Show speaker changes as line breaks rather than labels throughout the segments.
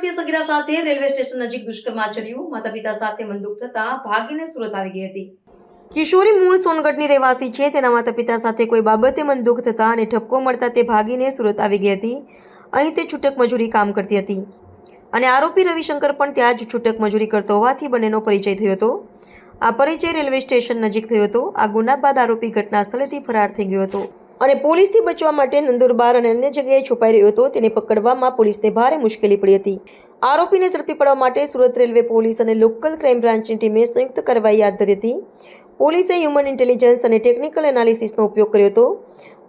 વર્ષીય સગીરા સાથે railway station નજીક દુષ્કર્મ આચર્યું. માતા પિતા સાથે મનદુખ થતા ભાગીને સુરત આવી ગઈ હતી. કિશોરી મૂળ સોનગઢની રહેવાસી છે. તેના માતા પિતા સાથે કોઈ બાબતે મનદુખ થતા અને ઠપકો મળતા તે ભાગીને સુરત આવી ગઈ હતી. અહીં તે છૂટક મજૂરી કામ કરતી હતી. અને આરોપી રવિશંકર પણ ત્યાં જ છૂટક મજૂરી કરતો હોવાથી બંનેનો પરિચય થયો હતો. આ પરિચય રેલવે સ્ટેશન નજીક થયો હતો. આ ગુના બાદ આરોપી ઘટના સ્થળેથી ફરાર થઈ ગયો હતો. અને પોલીસથી બચવા માટે નંદુરબાર અને અન્ય જગ્યાએ છુપાઈ રહ્યો હતો તેને પકડવામાં પોલીસને ભારે મુશ્કેલી પડી હતી. આરોપીને ઝડપી પડવા માટે સુરત રેલવે પોલીસ અને લોકલ ક્રાઇમ બ્રાન્ચની ટીમે સંયુક્ત કાર્યવાહી હાથ ધરી હતી. પોલીસે હ્યુમન ઇન્ટેલિજન્સ અને ટેકનિકલ એનાલિસિસનો ઉપયોગ કર્યો હતો.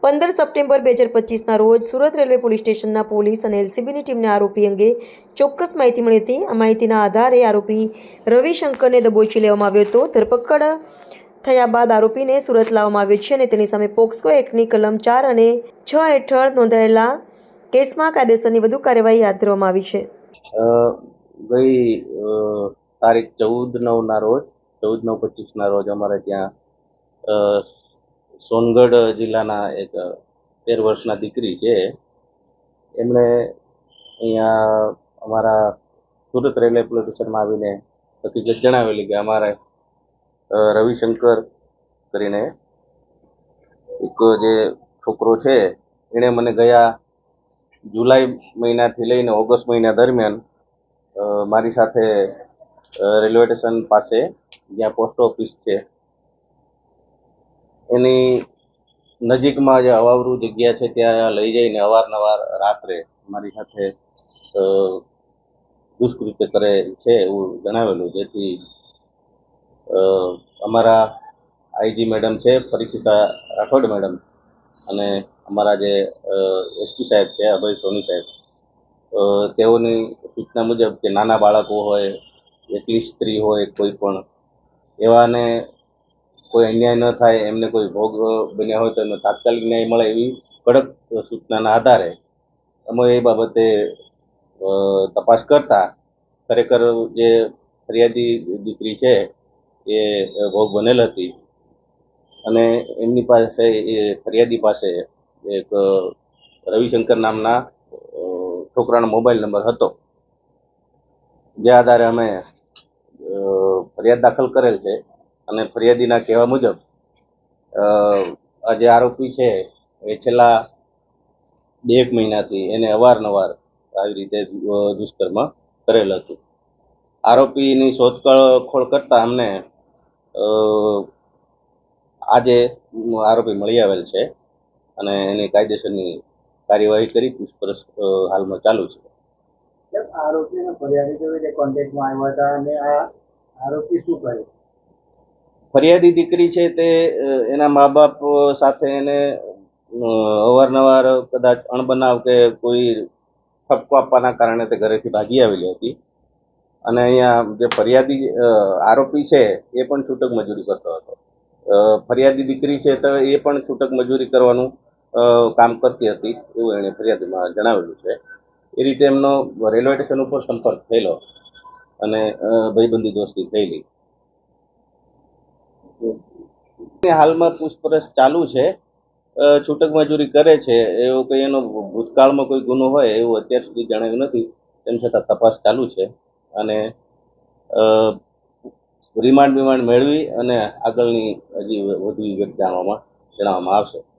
પંદર સપ્ટેમ્બર બે હજાર પચીસના રોજ સુરત રેલવે પોલીસ સ્ટેશનના પોલીસ અને એલસીબીની ટીમને આરોપી અંગે ચોક્કસ માહિતી મળી હતી. આ માહિતીના આધારે આરોપી રવિશંકરને દબોચી લેવામાં આવ્યો હતો. ધરપકડ થયા બાદ આરોપીને સુરત લાવવામાં આવ્યો છે અને તેની સામે પોક્સો એક્ટની કલમ ચાર અને છ હેઠળ નોંધાયેલા કેસમાં કાયદેસરની વધુ કાર્યવાહી હાથ ધરવામાં આવી છે.
ગઈ તારીખ ચૌદ નવના રોજ ચૌદ નવ પચીસના રોજ અમારે ત્યાં સોનગઢ જિલ્લાના એક તેર વર્ષના દીકરી છે. એમણે અહીંયા અમારા સુરત રેલવે પોલીસ સ્ટેશનમાં આવીને હકીકત જણાવેલી કે અમારે રવિશંકર કરીને એક જે છોકરો છે, એણે મને ગયા જુલાઈ મહિનાથી લઈને ઓગસ્ટ મહિના દરમિયાન મારી સાથે રેલવે સ્ટેશન પાસે જ્યાં પોસ્ટ ઓફિસ છે, એની નજીકમાં જે અવાવરું જગ્યા છે, ત્યાં લઈ જઈને અવારનવાર રાત્રે મારી સાથે દુષ્કૃત્ય કરે છે એવું જણાવેલું, જેથી અમારા આઈજી મેડમ છે, પરીક્ષિતા રાઠોડ મેડમ અને અમારા જે એસપી સાહેબ છે, અભય સોની સાહેબ. તેઓની સૂચના મુજબ કે નાના બાળકો હોય, એકલી સ્ત્રી હોય, કોઈ પણ, એવાને કોઈ અન્યાય ન થાય, એમને કોઈ ભોગ બન્યા હોય તો એમને તાત્કાલિક ન્યાય મળે એવી કડક સૂચનાના આધારે અમે એ બાબતે તપાસ કરતા ખરેખર જે ફરિયાદી દીકરી છે એ ભોગ બનેલ હતી. અને એમની પાસે એ ફરિયાદી પાસે એક રવિશંકર નામના છોકરાનો મોબાઈલ નંબર હતો. જે આધારે અમે ફરિયાદ દાખલ કરેલ છે. અને ફરિયાદીના કહેવા મુજબ આ જે આરોપી છે, એ છેલ્લા બે એક મહિનાથી એને અવારનવાર આવી રીતે દુષ્કર્મ કરેલ હતું. આરોપીની શોધખોળ ખોળ કરતા અમને આજે આરોપી મળી આવેલ છે અને એની કાયદેસરની કાર્યવાહી કરી પૂછપરછ હાલમાં ચાલુ છે.
આરોપીને ફરિયાદી કેવી રીતે કોન્ટેક્ટમાં આવ્યા હતા અને આ આરોપી શું કરે?
ફરિયાદી દીકરી છે તે એના મા બાપ સાથે એને અવારનવાર કદાચ અણબનાવ કે કોઈ ઠપકો આપવાના કારણે તે ઘરેથી ભાગી આવેલી હતી. અને અહીંયા જે ફરિયાદી આરોપી છે, એ પણ છૂટક મજૂરી કરતો હતો. ફરિયાદી દીકરી છે તો એ પણ છૂટક મજૂરી કરવાનું કામ કરતી હતી, એવું એણે ફરિયાદીમાં જણાવેલું છે. એ રીતે એમનો રેલવે સ્ટેશન ઉપર સંપર્ક થયેલો અને ભાઈબંધી દોસ્તી થયેલી. હાલમાં પૂછપરછ ચાલુ છે. છૂટક મજૂરી કરે છે, એવો કંઈ એનો ભૂતકાળમાં કોઈ ગુનો હોય, એવું અત્યાર સુધી જણાવ્યું નથી. તેમ છતાં તપાસ ચાલુ છે. અને રિમાન્ડ બિમાન્ડ મેળવી અને આગળની હજી વધુ વિગત જાણવામાં જણાવવામાં આવશે.